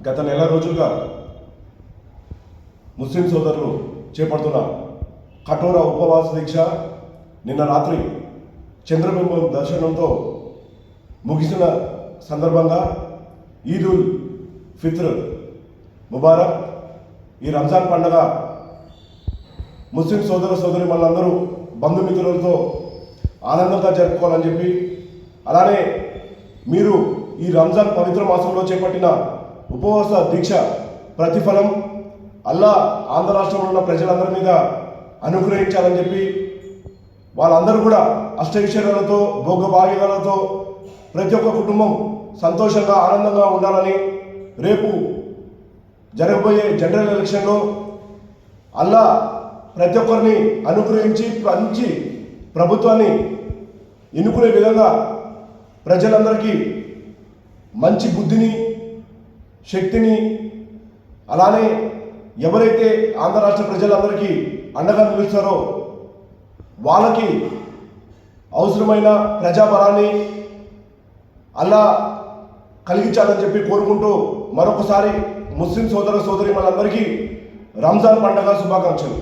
గత నెల రోజులుగా ముస్లిం సోదరులు చేపడుతున్న కఠోర ఉపవాస దీక్ష నిన్న రాత్రి చంద్రబింబం దర్శనంతో ముగిసిన సందర్భంగా ఈద్ ఉల్ ఫిత్ర్ ముబారక్ ఈ రంజాన్ పండగ ముస్లిం సోదర సోదరి మనందరూ బంధుమిత్రులతో ఆనందంగా జరుపుకోవాలని చెప్పి అలానే మీరు ఈ రంజాన్ పవిత్ర మాసంలో చేపట్టిన ఉపవాస దీక్ష ప్రతిఫలం అల్లా ఆంధ్ర రాష్ట్రంలో ఉన్న ప్రజలందరి మీద అనుగ్రహించాలని చెప్పి వాళ్ళందరూ కూడా అష్టైశ్వర్యాలతో భోగభాగ్యాలతో ప్రతి ఒక్క కుటుంబం సంతోషంగా ఆనందంగా ఉండాలని రేపు జరగబోయే జనరల్ ఎలక్షన్లో అల్లా ప్రతి ఒక్కరిని అనుగ్రహించి మంచి ప్రభుత్వాన్ని ఎన్నుకునే విధంగా ప్రజలందరికీ మంచి బుద్ధిని శక్తిని అలానే ఎవరైతే ఆంధ్ర రాష్ట్ర ప్రజలందరికీ అండగా నిలుస్తారో వాళ్ళకి అవసరమైన ప్రజాబలాన్ని అలా కలిగించాలని చెప్పి కోరుకుంటూ మరొకసారి ముస్లిం సోదర సోదరి మనందరికీ రంజాన్ పండగ శుభాకాంక్షలు.